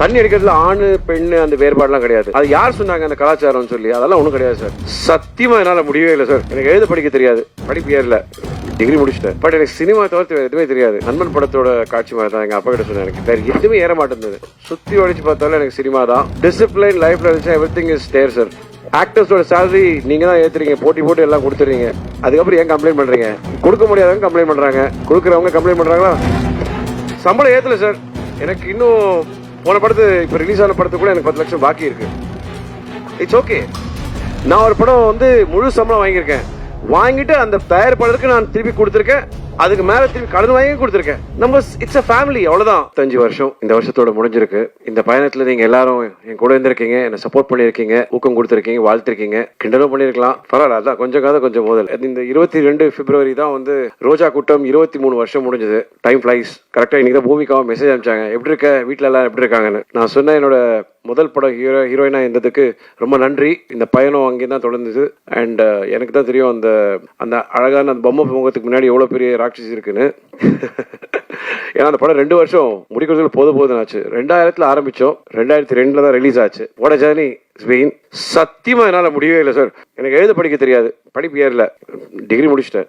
தண்ணி அடிக்கிறதுல ஆணு பெண்ணு அந்த வேறுபாடுலாம் கிடையாது. அது யார் சொன்னாங்க அந்த கலாச்சாரம்னு சொல்லி? அதெல்லாம் ஒன்றும் கிடையாது சார் சத்தியமா என்னால் முடியவே இல்லை சார் எனக்கு எழுத படிக்க தெரியாது. படிப்பு ஏறல. டிகிரி முடிச்சிட்டேன். பட் எனக்கு சினிமா தவிர்த்து வேறு எதுவுமே தெரியாது. நண்பன் படத்தோட காட்சி மாதிரி தான் எங்கள் அப்பா கிட்ட சொன்னேன் எனக்கு. வேறு எதுவுமே ஏற மாட்டேங்குது சுற்றி ஒழிச்சு பார்த்தாலும் எனக்கு சினிமா தான். டிசிப்ளின் லைஃப்ல இருந்துச்சு everything is there sir ஆக்டர்ஸோட சேலரி நீங்க தான் ஏத்துறீங்க. போட்டி போட்டு எல்லாம் கொடுத்துறீங்க. அதுக்கப்புறம் ஏன் கம்ப்ளைண்ட் பண்றீங்க? கொடுக்க முடியாதவங்க கம்ப்ளைண்ட் பண்றாங்க. கொடுக்குறவங்க கம்ப்ளைண்ட் பண்றாங்களா? சம்பளம் ஏத்தல சார் எனக்கு இன்னும் போன படத்து இப்போ ரிலீஸ் ஆன படத்துக்கு கூட எனக்கு பத்து லட்சம் பாக்கி இருக்கு. இட்ஸ் ஓகே நான் ஒரு படம் வந்து முழு சம்பளம் வாங்கியிருக்கேன். வாங்கிட்டு அந்த தயார் நான் திருப்பி கொடுத்துருக்கேன். அதுக்கு மேல திருப்பி கடன் வாங்கி கொடுத்துருக்கேன். நம்ம இட்ஸ் அ ஃபேமிலி அவ்வளவுதான். அஞ்சு வருஷம் இந்த வருஷத்தோட முடிஞ்சிருக்கு. இந்த பயணத்துல நீங்க எல்லாரும் என் கூட இருந்திருக்கீங்க என்ன சப்போர்ட் பண்ணிருக்கீங்க ஊக்கம் கொடுத்துருக்கீங்க வாழ்த்திருக்கீங்க. கிண்டலும் பண்ணிருக்கலாம் பரவாயில்ல அதான் கொஞ்சம் காத கொஞ்சம் முதல். இந்த இருபத்தி ரெண்டு பிப்ரவரி தான் வந்து ரோஜா கூட்டம் இருபத்தி மூணு வருஷம் முடிஞ்சது. டைம் ஃபிளைஸ் கரெக்டா இன்னைக்கு தான் பூமிக்காவும் மெசேஜ் அனுப்பிச்சாங்க. எப்படி இருக்க? வீட்டுல எல்லாம் எப்படி இருக்காங்கன்னு. நான் சொன்ன என்னோட முதல் படம் ஹீரோ ஹீரோயினா இருந்ததுக்கு ரொம்ப நன்றி. இந்த பயணம் அங்கே தான் தொடர்ந்தது. அண்ட் uh, எனக்கு தான் தெரியும் அந்த அந்த அழகான அந்த பொம்மை முகத்துக்கு முன்னாடி எவ்வளோ பெரிய ராட்சஸ் இருக்குன்னு. ஏன்னா அந்த படம் ரெண்டு வருஷம் முடிக்கிறதுல போத போதுனாச்சு ஆச்சு. ஆரம்பித்தோம் ரெண்டாயிரத்தி ரெண்டில் தான் ரிலீஸ் ஆச்சு. ஓட ஜேர்னி ஸ்பெயின் சத்தியமாக என்னால் முடியவே இல்லை சார் எனக்கு எழுத படிக்க தெரியாது. படிப்பு ஏறல. டிகிரி முடிச்சிட்டேன்.